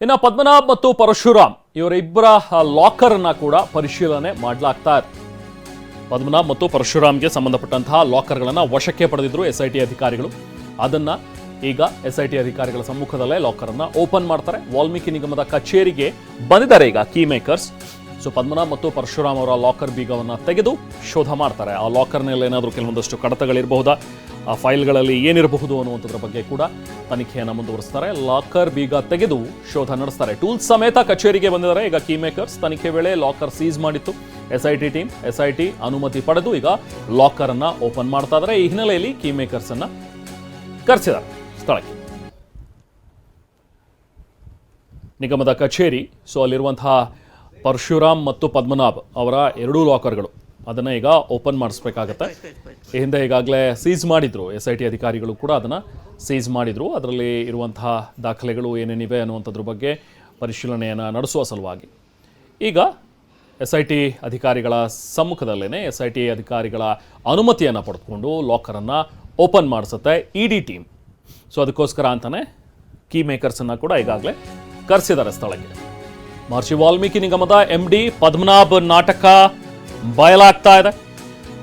ಇನ್ನು ಪದ್ಮನಾಭ್ ಮತ್ತು ಪರಶುರಾಮ್ ಇವರಿಬ್ಬರ ಲಾಕರ್ ಅನ್ನ ಕೂಡ ಪರಿಶೀಲನೆ ಮಾಡಲಾಗ್ತಾ ಇದೆ ಪದ್ಮನಾಭ್ ಮತ್ತು ಪರಶುರಾಮ್ಗೆ ಸಂಬಂಧಪಟ್ಟಂತಹ ಲಾಕರ್ಗಳನ್ನು ವಶಕ್ಕೆ ಪಡೆದಿದ್ರು ಎಸ್ ಐ ಟಿ ಅಧಿಕಾರಿಗಳು. ಅದನ್ನ ಈಗ ಎಸ್ ಐ ಟಿ ಅಧಿಕಾರಿಗಳ ಸಮ್ಮುಖದಲ್ಲೇ ಲಾಕರ್ ಅನ್ನ ಓಪನ್ ಮಾಡ್ತಾರೆ. ವಾಲ್ಮೀಕಿ ನಿಗಮದ ಕಚೇರಿಗೆ ಬಂದಿದ್ದಾರೆ ಈಗ ಕೀ ಮೇಕರ್ಸ್. ಸೊ, ಪದ್ಮನಾಭ್ ಮತ್ತು ಪರಶುರಾಮ್ ಅವರ ಲಾಕರ್ ಬೀಗವನ್ನು ತೆಗೆದು ಶೋಧ ಮಾಡ್ತಾರೆ. ಆ ಲಾಕರ್ನಲ್ಲಿ ಏನಾದರೂ ಕೆಲವೊಂದಷ್ಟು ಕಡತಗಳಿರಬಹುದಾ? ಆ ಫೈಲ್ಗಳಲ್ಲಿ ಏನಿರಬಹುದು ಅನ್ನುವಂಥದ್ರ ಬಗ್ಗೆ ಕೂಡ ತನಿಖೆಯನ್ನು ಮುಂದುವರಿಸ್ತಾರೆ. ಲಾಕರ್ ಬೀಗ ತೆಗೆದು ಶೋಧ ನಡೆಸ್ತಾರೆ. ಟೂಲ್ಸ್ ಸಮೇತ ಕಚೇರಿಗೆ ಬಂದಿದ್ದಾರೆ. ಈಗ ಕೀ ಮೇಕರ್ಸ್ ತನಿಖೆ ವೇಳೆ ಲಾಕರ್ ಸೀಸ್ ಮಾಡಿತ್ತು. S I T team S I T ಅನುಮತಿ ಪಡೆದು ಈಗ ಲಾಕರ್ ಅನ್ನ ಓಪನ್ ಮಾಡ್ತಾ ಇದ್ದಾರೆ. ಈ ಹಿನ್ನೆಲೆಯಲ್ಲಿ ಕೀ ಮೇಕರ್ಸ್ ಅನ್ನ ಕರೆಸಿದ್ದಾರೆ ಸ್ಥಳಕ್ಕೆ. ನಿಗಮದ ಕಚೇರಿ, ಸೊ ಅಲ್ಲಿರುವಂತಹ ಪರಶುರಾಮ್ ಮತ್ತು ಪದ್ಮನಾಭ್ ಅವರ ಎರಡೂ ಲಾಕರ್ಗಳು. ಅದನ್ನು ಈಗ ಓಪನ್ ಮಾಡಿಸ್ಬೇಕಾಗತ್ತೆ. ಈ ಹಿಂದೆ ಈಗಾಗಲೇ ಸೀಸ್ ಮಾಡಿದ್ರು. ಎಸ್ ಐ ಟಿ ಅಧಿಕಾರಿಗಳು ಕೂಡ ಅದನ್ನು ಸೀಸ್ ಮಾಡಿದ್ರು. ಅದರಲ್ಲಿ ಇರುವಂತಹ ದಾಖಲೆಗಳು ಏನೇನಿವೆ ಅನ್ನುವಂಥದ್ರ ಬಗ್ಗೆ ಪರಿಶೀಲನೆಯನ್ನು ನಡೆಸುವ ಸಲುವಾಗಿ. ಈಗ ಎಸ್ ಐ ಟಿ ಅಧಿಕಾರಿಗಳ ಸಮ್ಮುಖದಲ್ಲೇ ಎಸ್ ಐ ಟಿ ಅಧಿಕಾರಿಗಳ ಅನುಮತಿಯನ್ನು ಪಡೆದುಕೊಂಡು ಲಾಕರನ್ನು ಓಪನ್ ಮಾಡಿಸುತ್ತೆ ಇ ಡಿ ಟೀಮ್. ಸೊ ಅದಕ್ಕೋಸ್ಕರ ಅಂತಲೇ ಕೀ ಮೇಕರ್ಸನ್ನು ಕೂಡ ಈಗಾಗಲೇ ಕರೆಸಿದ್ದಾರೆ ಸ್ಥಳಕ್ಕೆ. ಮಹರ್ಷಿ ವಾಲ್ಮೀಕಿ ನಿಗಮದ ಎಂ ಡಿ ಪದ್ಮನಾಭ್ ನಾಟಕ ಬಯಲಾಗ್ತಾ ಇದೆ.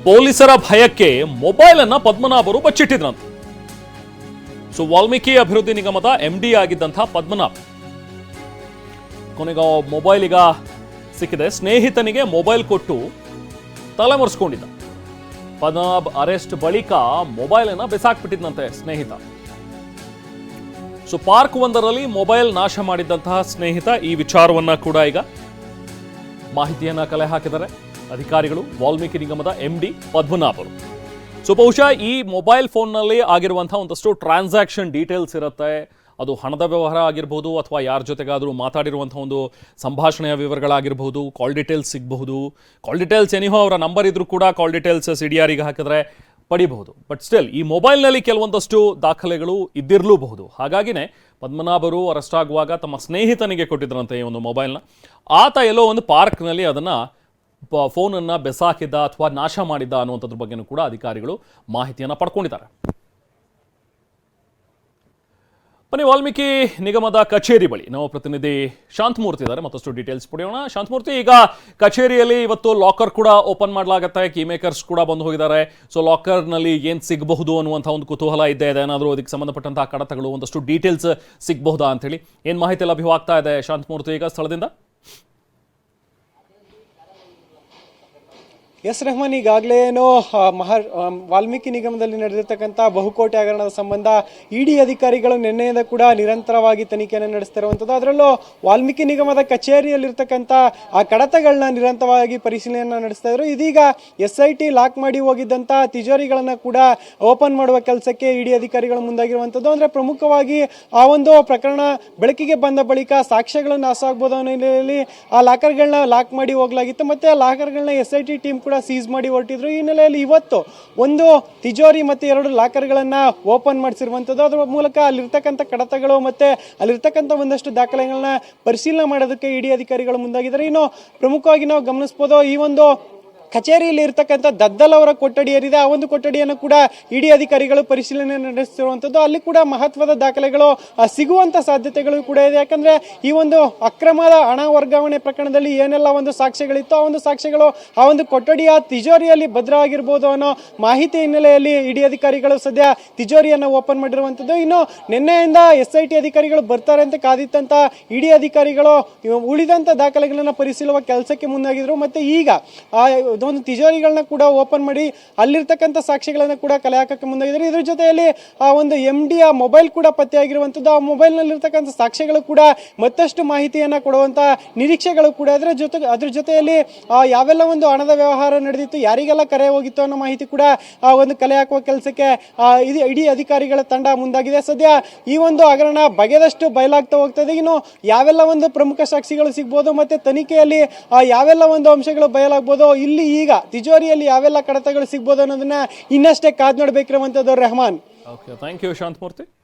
ಪೊಲೀಸರ ಭಯಕ್ಕೆ ಮೊಬೈಲ್ ಅನ್ನ ಪದ್ಮನಾಭರು ಬಚ್ಚಿಟ್ಟಿದ್ರಂತೆ. ಸೊ, ವಾಲ್ಮೀಕಿ ಅಭಿವೃದ್ಧಿ ನಿಗಮದ ಎಂ ಡಿ ಆಗಿದ್ದಂತಹ ಪದ್ಮನಾಭ್. ಕೊನೆಗೆ ಮೊಬೈಲ್ ಈಗ ಸಿಕ್ಕಿದೆ. ಸ್ನೇಹಿತನಿಗೆ ಮೊಬೈಲ್ ಕೊಟ್ಟು ತಲೆಮರೆಸ್ಕೊಂಡಿದ್ದ ಪದ್ಮನಾಭ್ ಅರೆಸ್ಟ್ ಬಳಿಕ ಮೊಬೈಲ್ ಅನ್ನ ಬೆಸಾಕ್ಬಿಟ್ಟಿದ್ನಂತೆ ಸ್ನೇಹಿತ. ಸೊ, ಪಾರ್ಕ್ ಒಂದರಲ್ಲಿ ಮೊಬೈಲ್ ನಾಶ ಮಾಡಿದ್ದಂತಹ ಸ್ನೇಹಿತ ಈ ವಿಚಾರವನ್ನ ಕೂಡ ಈಗ ಮಾಹಿತಿಯನ್ನ ಕಲೆ ಹಾಕಿದ್ದಾರೆ. ಅಧಿಕಾರಿಗಳು, ವಾಲ್ಮೀಕಿ ನಿಗಮದ ಎಂ ಡಿ ಪದ್ಮನಾಭರು. ಸೊ ಬಹುಶಃ ಈ ಮೊಬೈಲ್ ಫೋನ್ನಲ್ಲಿ ಆಗಿರುವಂಥ ಒಂದಷ್ಟು ಟ್ರಾನ್ಸಾಕ್ಷನ್ ಡೀಟೇಲ್ಸ್ ಇರುತ್ತೆ. ಅದು ಹಣದ ವ್ಯವಹಾರ ಆಗಿರ್ಬೋದು ಅಥವಾ ಯಾರ ಜೊತೆಗಾದರೂ ಮಾತಾಡಿರುವಂಥ ಒಂದು ಸಂಭಾಷಣೆಯ ವಿವರಗಳಾಗಿರ್ಬೋದು ಕಾಲ್ ಡೀಟೇಲ್ಸ್ ಸಿಗಬಹುದು. ಕಾಲ್ ಡೀಟೇಲ್ಸ್ ಏನಿಹೋ ಅವರ ನಂಬರ್ ಇದ್ರೂ ಕೂಡ ಕಾಲ್ ಡೀಟೇಲ್ಸ್ ಸಿ ಡಿ ಆರಿಗೆ ಹಾಕಿದ್ರೆ ಪಡಿಬಹುದು. ಬಟ್ ಸ್ಟಿಲ್ ಈ ಮೊಬೈಲ್ನಲ್ಲಿ ಕೆಲವೊಂದಷ್ಟು ದಾಖಲೆಗಳು ಇದ್ದಿರಲೂಬಹುದು. ಹಾಗಾಗಿನೇ ಪದ್ಮನಾಭರು ಅರೆಸ್ಟ್ ಆಗುವಾಗ ತಮ್ಮ ಸ್ನೇಹಿತನಿಗೆ ಕೊಟ್ಟಿದ್ರಂತೆ ಈ ಒಂದು ಮೊಬೈಲ್ನ ಆತ ಎಲ್ಲೋ ಒಂದು ಪಾರ್ಕ್ನಲ್ಲಿ ಅದನ್ನು ಫೋನನ್ನು ಬೆಸಾಕಿದ ಅಥವಾ ನಾಶ ಮಾಡಿದ್ದ ಅನ್ನುವಂಥದ್ರ ಬಗ್ಗೆನೂ ಕೂಡ ಅಧಿಕಾರಿಗಳು ಮಾಹಿತಿಯನ್ನು ಪಡ್ಕೊಂಡಿದ್ದಾರೆ. ಬನ್ನಿ, ವಾಲ್ಮೀಕಿ ನಿಗಮದ ಕಚೇರಿ ಬಳಿ ನಮ್ಮ ಪ್ರತಿನಿಧಿ ಶಾಂತಮೂರ್ತಿ ಇದ್ದಾರೆ. ಮತ್ತಷ್ಟು ಡೀಟೇಲ್ಸ್ ಪಡೆಯೋಣ. ಶಾಂತಮೂರ್ತಿ, ಈಗ ಕಚೇರಿಯಲ್ಲಿ ಇವತ್ತು ಲಾಕರ್ ಕೂಡ ಓಪನ್ ಮಾಡಲಾಗತ್ತೆ. ಕೀ ಮೇಕರ್ಸ್ ಕೂಡ ಬಂದು ಹೋಗಿದ್ದಾರೆ. ಸೊ ಲಾಕರ್ನಲ್ಲಿ ಏನು ಸಿಗಬಹುದು ಅನ್ನುವಂಥ ಒಂದು ಕುತೂಹಲ ಇದ್ದೇ ಇದೆ. ಏನಾದರೂ ಅದಕ್ಕೆ ಸಂಬಂಧಪಟ್ಟಂತಹ ಕಡತಗಳು, ಒಂದಷ್ಟು ಡೀಟೇಲ್ಸ್ ಸಿಗಬಹುದಾ ಅಂತೇಳಿ ಏನು ಮಾಹಿತಿ ಲಭ್ಯವಾಗ್ತಾ ಇದೆ ಶಾಂತಮೂರ್ತಿ ಈಗ ಸ್ಥಳದಿಂದ? ಎಸ್ ರೆಹಮಾನ್ ಈಗಾಗಲೇ ಏನು ಆ, ಮಹಾ ವಾಲ್ಮೀಕಿ ನಿಗಮದಲ್ಲಿ ನಡೆದಿರ್ತಕ್ಕಂಥ ಬಹುಕೋಟೆ ಹಗರಣದ ಸಂಬಂಧ ಇಡಿ ಅಧಿಕಾರಿಗಳು ನಿನ್ನೆಯಿಂದ ಕೂಡ ನಿರಂತರವಾಗಿ ತನಿಖೆಯನ್ನು ನಡೆಸ್ತಿರುವಂಥದ್ದು. ಅದರಲ್ಲೂ ವಾಲ್ಮೀಕಿ ನಿಗಮದ ಕಚೇರಿಯಲ್ಲಿರ್ತಕ್ಕಂಥ ಆ ಕಡತಗಳನ್ನ ನಿರಂತರವಾಗಿ ಪರಿಶೀಲನೆಯನ್ನು ನಡೆಸ್ತಾ ಇದ್ರು. ಇದೀಗ ಎಸ್ ಐ ಟಿ ಲಾಕ್ ಮಾಡಿ ಹೋಗಿದ್ದಂಥ ತಿಜೋರಿಗಳನ್ನು ಕೂಡ ಓಪನ್ ಮಾಡುವ ಕೆಲಸಕ್ಕೆ ಇಡಿ ಅಧಿಕಾರಿಗಳು ಮುಂದಾಗಿರುವಂಥದ್ದು. ಅಂದರೆ ಪ್ರಮುಖವಾಗಿ ಆ ಒಂದು ಪ್ರಕರಣ ಬೆಳಕಿಗೆ ಬಂದ ಬಳಿಕ ಸಾಕ್ಷ್ಯಗಳನ್ನು ನಾಶ ಆಗ್ಬೋದು ಅನ್ನೋ ಹಿನ್ನೆಲೆಯಲ್ಲಿ ಆ ಲಾಕರ್ಗಳನ್ನ ಲಾಕ್ ಮಾಡಿ ಹೋಗಲಾಗಿತ್ತು. ಮತ್ತು ಆ ಲಾಕರ್ಗಳನ್ನ ಎಸ್ ಐ ಟಿ ಟೀಮ್ ಕೂಡ ಸೀಸ್ ಮಾಡಿ ಹೊರಟಿದ್ರು. ಈ ಹಿನ್ನೆಲೆಯಲ್ಲಿ ಇವತ್ತು ಒಂದು ತಿಜೋರಿ ಮತ್ತೆ ಎರಡು ಲಾಕರ್ಗಳನ್ನು ಓಪನ್ ಮಾಡಿಸಿರುವಂಥದ್ದು ಅದರ ಮೂಲಕ ಅಲ್ಲಿರ್ತಕ್ಕಂಥ ಕಡತಗಳು ಮತ್ತೆ ಅಲ್ಲಿರ್ತಕ್ಕಂಥ ಒಂದಷ್ಟು ದಾಖಲೆಗಳನ್ನ ಪರಿಶೀಲನೆ ಮಾಡೋದಕ್ಕೆ ಇಡಿ ಅಧಿಕಾರಿಗಳು ಮುಂದಾಗಿದ್ದಾರೆ. ಇನ್ನು ಪ್ರಮುಖವಾಗಿ ನಾವು ಗಮನಿಸ್ಬೋದು, ಈ ಒಂದು ಕಚೇರಿಯಲ್ಲಿ ಇರ್ತಕ್ಕಂಥ ದದ್ದಲ್ ಅವರ ಕೊಠಡಿ ಏನಿದೆ ಆ ಒಂದು ಕೊಠಡಿಯನ್ನು ಕೂಡ ಇಡಿ ಅಧಿಕಾರಿಗಳು ಪರಿಶೀಲನೆ ನಡೆಸ್ತಿರುವಂಥದ್ದು ಅಲ್ಲಿ ಕೂಡ ಮಹತ್ವದ ದಾಖಲೆಗಳು ಸಿಗುವಂಥ ಸಾಧ್ಯತೆಗಳು ಕೂಡ ಇದೆ. ಯಾಕಂದ್ರೆ ಈ ಒಂದು ಅಕ್ರಮದ ಹಣ ವರ್ಗಾವಣೆ ಪ್ರಕರಣದಲ್ಲಿ ಏನೆಲ್ಲ ಒಂದು ಸಾಕ್ಷ್ಯಗಳಿತ್ತು, ಆ ಒಂದು ಸಾಕ್ಷ್ಯಗಳು, ಆ ಒಂದು ಕೊಠಡಿಯ ತಿಜೋರಿಯಲ್ಲಿ ಭದ್ರವಾಗಿರ್ಬೋದು ಅನ್ನೋ ಮಾಹಿತಿ ಹಿನ್ನೆಲೆಯಲ್ಲಿ ಇಡಿ ಅಧಿಕಾರಿಗಳು ಸದ್ಯ ತಿಜೋರಿಯನ್ನು ಓಪನ್ ಮಾಡಿರುವಂಥದ್ದು. ಇನ್ನು ನಿನ್ನೆಯಿಂದ ಎಸ್ ಐ ಟಿ ಅಧಿಕಾರಿಗಳು ಬರ್ತಾರೆ ಅಂತ ಕಾದಿತ್ತಂತ ಇಡಿ ಅಧಿಕಾರಿಗಳು ಉಳಿದಂಥ ದಾಖಲೆಗಳನ್ನ ಪರಿಶೀಲುವ ಕೆಲಸಕ್ಕೆ ಮುಂದಾಗಿದ್ರು. ಮತ್ತೆ ಈಗ ಒಂದು ತಿಜೋರಿಗಳನ್ನ ಕೂಡ ಓಪನ್ ಮಾಡಿ ಅಲ್ಲಿರ್ತಕ್ಕಂಥ ಸಾಕ್ಷಿಗಳನ್ನು ಕೂಡ ಕಲೆ ಹಾಕಕ್ಕೆ ಮುಂದಾಗಿದ್ದಾರೆ. ಇದ್ರ ಜೊತೆಯಲ್ಲಿ ಆ ಒಂದು ಎಂ ಡಿ ಆ ಮೊಬೈಲ್ ಕೂಡ ಪತ್ತೆಯಾಗಿರುವಂಥದ್ದು, ಆ ಮೊಬೈಲ್ನಲ್ಲಿರ್ತಕ್ಕಂಥ ಸಾಕ್ಷ್ಯಗಳು ಕೂಡ ಮತ್ತಷ್ಟು ಮಾಹಿತಿಯನ್ನ ಕೊಡುವಂಥ ನಿರೀಕ್ಷೆಗಳು ಕೂಡ ಅದರ ಜೊತೆ, ಅದ್ರ ಜೊತೆಯಲ್ಲಿ, ಆ, ಯಾವೆಲ್ಲ ಒಂದು ಹಣದ ವ್ಯವಹಾರ ನಡೆದಿತ್ತು, ಯಾರಿಗೆಲ್ಲ ಕರೆ ಹೋಗಿತ್ತು ಅನ್ನೋ ಮಾಹಿತಿ ಕೂಡ ಆ ಒಂದು ಕಲೆ ಹಾಕುವ ಕೆಲಸಕ್ಕೆ ಇದು ಇಡೀ ಅಧಿಕಾರಿಗಳ ತಂಡ ಮುಂದಾಗಿದೆ. ಸದ್ಯ ಈ ಒಂದು ಹಗರಣ ಬಗೆದಷ್ಟು ಬಯಲಾಗ್ತಾ ಹೋಗ್ತದೆ ಇನ್ನು ಯಾವೆಲ್ಲ ಒಂದು ಪ್ರಮುಖ ಸಾಕ್ಷಿಗಳು ಸಿಗ್ಬೋದು, ಮತ್ತೆ ತನಿಖೆಯಲ್ಲಿ, ಆ, ಯಾವೆಲ್ಲ ಒಂದು ಅಂಶಗಳು ಬಯಲಾಗ್ಬೋದು, ಇಲ್ಲಿ ಈಗ ತಿಜೋರಿಯಲ್ಲಿ ಯಾವೆಲ್ಲ ಕಡತಗಳು ಸಿಗ್ಬೋದು ಅನ್ನೋದನ್ನ ಇನ್ನಷ್ಟೇ ಕಾದ್ ನೋಡ್ಬೇಕಿರುವಂತದ್ದು Rehman. Okay thank you Shanthamurthy.